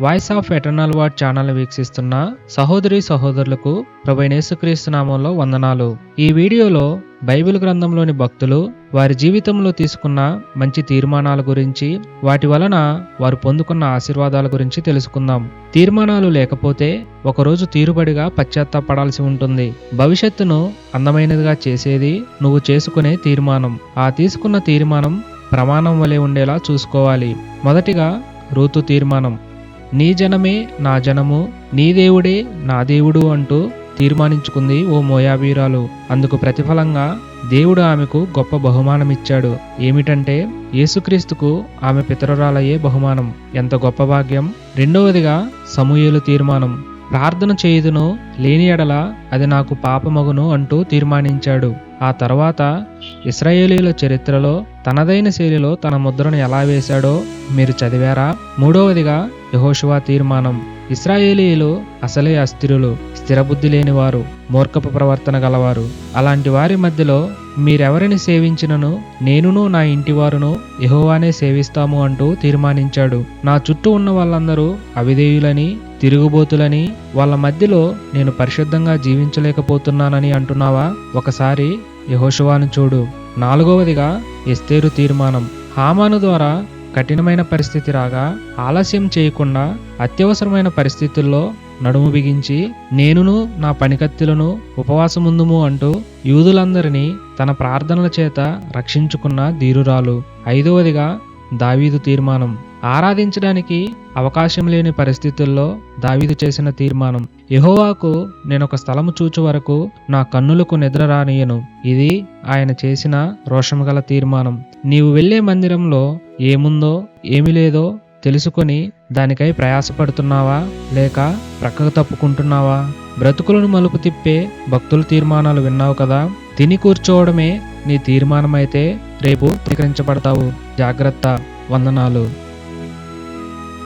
Voice of eternal word channel వీక్షిస్తున్న సహోదరి సహోదరులకు ప్రభైనేసుక్రీస్తు నామంలో వందనాలు. ఈ వీడియోలో బైబిల్ గ్రంథంలోని భక్తులు వారి జీవితంలో తీసుకున్న మంచి తీర్మానాల గురించి వాటి వలన వారు పొందుకున్న ఆశీర్వాదాల గురించి తెలుసుకుందాం. తీర్మానాలు లేకపోతే ఒకరోజు తీరుబడిగా పశ్చాత్తాపడాల్సి ఉంటుంది. భవిష్యత్తును అందమైనదిగా చేసేది నువ్వు చేసుకునే తీర్మానం. ఆ తీసుకున్న తీర్మానం ప్రమాణం వలె ఉండేలా చూసుకోవాలి. మొదటిగా రూతు తీర్మానం. నీ జనమే నా జనము నీ దేవుడే నా దేవుడు అంటూ తీర్మానించుకుంది ఓ మోయాబీరాలు అందుకు ప్రతిఫలంగా దేవుడు ఆమెకు గొప్ప బహుమానం ఇచ్చాడు ఏమిటంటే యేసుక్రీస్తుకు ఆమె పితరురాలయ్యే బహుమానం. ఎంత గొప్ప భాగ్యం! రెండవదిగా సమూహలు తీర్మానం. ప్రార్థన చేయుదును లేని ఎడల అది నాకు పాపమగును అంటూ తీర్మానించాడు. ఆ తర్వాత ఇస్రాయేలీల చరిత్రలో తనదైన శైలిలో తన ముద్రను ఎలా వేశాడో మీరు చదివారా? మూడవదిగా యహోషువా తీర్మానం. ఇస్రాయేలీలు అసలే అస్థిరులు స్థిరబుద్ధి లేనివారు మూర్ఖపు ప్రవర్తన గలవారు. అలాంటి వారి మధ్యలో మీరెవరిని సేవించినను? నేనును నా ఇంటివారును యహోవానే సేవిస్తాము అంటూ తీర్మానించాడు. నా చుట్టూ ఉన్న వాళ్ళందరూ అవిధేయులని తిరుగుబోతులని వాళ్ళ మధ్యలో నేను పరిశుద్ధంగా జీవించలేకపోతున్నానని అంటున్నావా? ఒకసారి యహోషువాను చూడు. నాలుగవదిగా ఎస్తేరు తీర్మానం. హామాను ద్వారా కఠినమైన పరిస్థితి రాగా ఆలస్యం చేయకుండా అత్యవసరమైన పరిస్థితుల్లో నడుము బిగించి నేనును నా పనికత్తులను ఉపవాసముందుము అంటూ యూదులందరినీ తన ప్రార్థనల చేత రక్షించుకున్న ధీరురాలు. ఐదవదిగా దావీదు తీర్మానం. ఆరాధించడానికి అవకాశం లేని పరిస్థితుల్లో దావీదు చేసిన తీర్మానం. యహోవాకు నేనొక స్థలము చూచు వరకు నా కన్నులకు నిద్ర రానియను ఇది ఆయన చేసిన రోషము గల తీర్మానం. నీవు వెళ్ళే మందిరంలో ఏముందో ఏమి లేదో తెలుసుకొని దానికై ప్రయాసపడుతున్నావా? లేక ప్రక్కకు తప్పుకుంటున్నావా? బ్రతుకులను మలుపు తిప్పే భక్తుల తీర్మానాలు విన్నావు కదా? తిని కూర్చోవడమే నీ తీర్మానమైతే రేపు ధికరించబడతావు జాగ్రత్త. వందనాలు.